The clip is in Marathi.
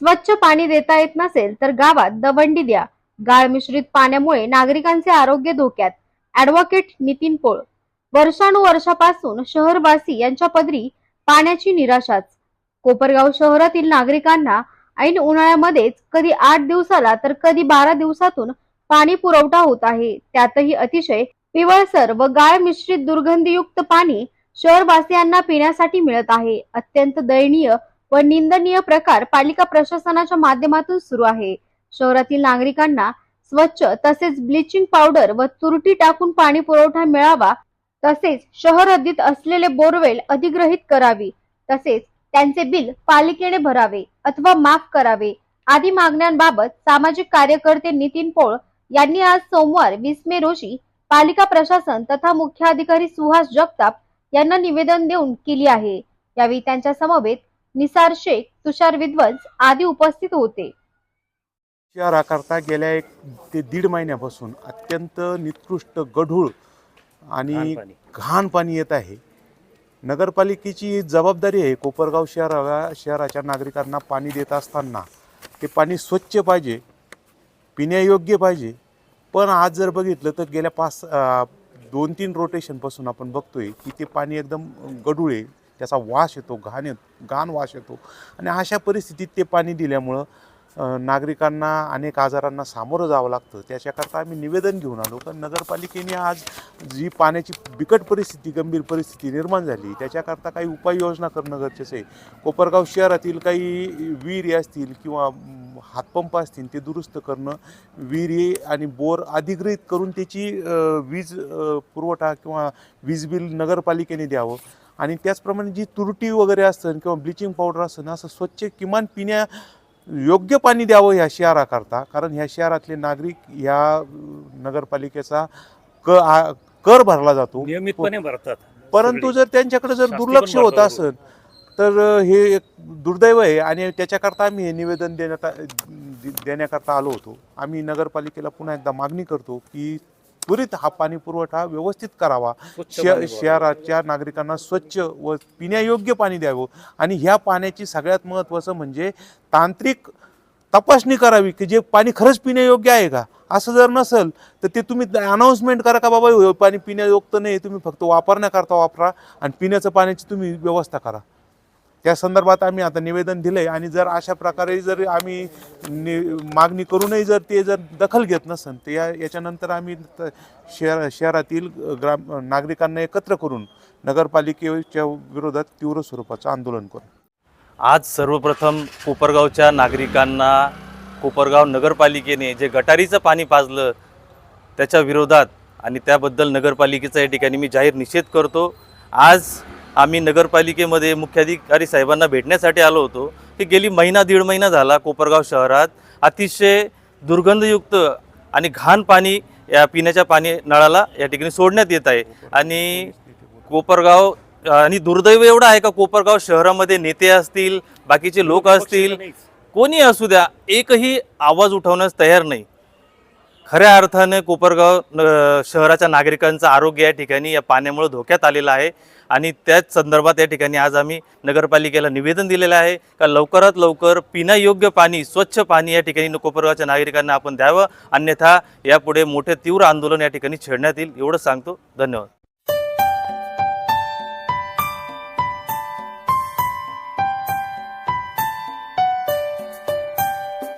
स्वच्छ पाणी देता येत नसेल तर गावात दवंडी द्या. गाळ मिश्रित पाण्यामुळे नागरिकांचे आरोग्य धोक्यात. ऍडव्होकेट नितीन पोळ. वर्षानुवर्षापासून शहरवासी यांच्या पदरी पाण्याची निराशाच. कोपरगाव शहरातील नागरिकांना ऐन उन्हाळ्यामध्येच कधी आठ दिवसाला तर कधी बारा दिवसातून पाणी पुरवठा होत आहे. त्यातही अतिशय पिवळसर व गाळ मिश्रित दुर्गंधीयुक्त पाणी शहरवासियांना पिण्यासाठी मिळत आहे. अत्यंत दयनीय व निंदनीय प्रकार पालिका प्रशासनाच्या माध्यमातून सुरू आहे. शहरातील नागरिकांना स्वच्छ तसेच ब्लिचिंग पावडर व तुरटी टाकून पाणी पुरवठा मिळावा तसेच शहर हद्दीत असलेले बोरवेल अधिग्रहित करावी तसेच त्यांचे बिल पालिकेने भरावे अथवा माफ करावे आदी मागण्यांबाबत सामाजिक कार्यकर्ते नितीन पोळ यांनी आज सोमवार वीस मे रोजी पालिका प्रशासन तथा मुख्याधिकारी सुहास जगताप यांना निवेदन देऊन केली आहे. यावेळी त्यांच्या समवेत निसार शेख तुषार विद्वंस आदी उपस्थित होते. शहराकरता गेल्या एक ते दीड महिन्यापासून अत्यंत निकृष्ट गढूळ आणि घाण पाणी. येत आहे. नगरपालिकेची जबाबदारी आहे कोपरगाव शहराला शहराच्या नागरिकांना पाणी देत असताना. ते पाणी स्वच्छ पाहिजे पिण्यायोग्य पाहिजे. पण आज जर बघितलं तर गेल्या पाच दोन तीन रोटेशनपासून आपण बघतोय की ते पाणी एकदम गढूळ आहे. त्याचा वास येतो घाण येतो घाण वास येतो. आणि अशा परिस्थितीत ते पाणी दिल्यामुळं नागरिकांना अनेक आजारांना सामोरं जावं लागतं. त्याच्याकरता आम्ही निवेदन घेऊन आलो. तर नगरपालिकेने आज जी पाण्याची बिकट परिस्थिती गंभीर परिस्थिती निर्माण झाली त्याच्याकरता काही उपाययोजना करणं गरजेचं आहे. कोपरगाव शहरातील काही विहिरी असतील किंवा हातपंप असतील ते दुरुस्त करणं विहिरी आणि बोर अधिग्रहित करून त्याची वीज पुरवठा किंवा वीज बिल नगरपालिकेने द्यावं. आणि त्याचप्रमाणे जी तुरटी वगैरे असतं किंवा ब्लिचिंग पावडर असतं असं स्वच्छ किमान पिण्या योग्य पाणी द्यावं ह्या शहराकरता कारण ह्या शहरातले नागरिक ह्या नगरपालिकेचा क आ- कर भरला जातो. नियमितपणे भरतात. परंतु. जर त्यांच्याकडे जर दुर्लक्ष होत असेल तर अं, हे एक दुर्दैव आहे आणि त्याच्याकरता आम्ही हे निवेदन देण्यात दे- देण्याकरता आलो होतो. आम्ही नगरपालिकेला पुन्हा एकदा मागणी करतो की त्वरित हा पाणी पुरवठा व्यवस्थित करावा. शहराच्या नागरिकांना स्वच्छ व पिण्यायोग्य पाणी द्यावं आणि ह्या पाण्याची सगळ्यात महत्त्वाचं म्हणजे तांत्रिक तपासणी करावी की जे पाणी खरंच पिण्यायोग्य आहे का? असं जर नसेल तर ते तुम्ही अनाऊन्समेंट करा का बाबा पाणी पिण्यायोग्य नाही तुम्ही फक्त वापरण्याकरता वापरा आणि पिण्याचं पाण्याची तुम्ही व्यवस्था करा. त्या संदर्भात आम्ही आता निवेदन दिलंय आणि जर अशा प्रकारे जर आम्ही नि मागणी करूनही जर ते जर दखल घेत नसेल तर या याच्यानंतर आम्ही त- शहर शहरातील ग्राम नागरिकांना एकत्र करून नगरपालिकेच्या विरोधात तीव्र स्वरूपाचं आंदोलन करू. आज सर्वप्रथम कोपरगावच्या नागरिकांना कोपरगाव नगरपालिकेने जे गटारीचं पाणी पाजलं त्याच्या विरोधात आणि त्याबद्दल नगरपालिकेचा या ठिकाणी मी जाहीर निषेध करतो. आज आम्ही नगरपालिकेमध्ये मुख्याधिकारी साहेबांना भेटण्यासाठी आलो होतो की गेली महिना दीड महिना झाला कोपरगाव शहरात अतिशय दुर्गंधयुक्त आणि घाण पाणी या पिण्याच्या पाणी नळाला या ठिकाणी सोडण्यात येत आहे आणि कोपरगाव आणि दुर्दैव एवढं आहे का कोपरगाव शहरामध्ये नेते असतील बाकीचे लोक असतील. कोणी असू द्या एकही आवाज उठवण्यास तयार नाही खऱ्या अर्थाने कोपरगाव न- शहराच्या नागरिकांचं आरोग्य या ठिकाणी या पाण्यामुळे धोक्यात आलेलं आहे. आणि त्याच संदर्भात या ठिकाणी आज आम्ही नगरपालिकेला निवेदन दिलेलं आहे का लवकरात लवकर पिण्यायोग्य पाणी स्वच्छ पाणी या ठिकाणी कोपरगावच्या नागरिकांना आपण द्यावं. अन्यथा यापुढे मोठे तीव्र आंदोलन या ठिकाणी छेडण्यात येईल. एवढं सांगतो. धन्यवाद.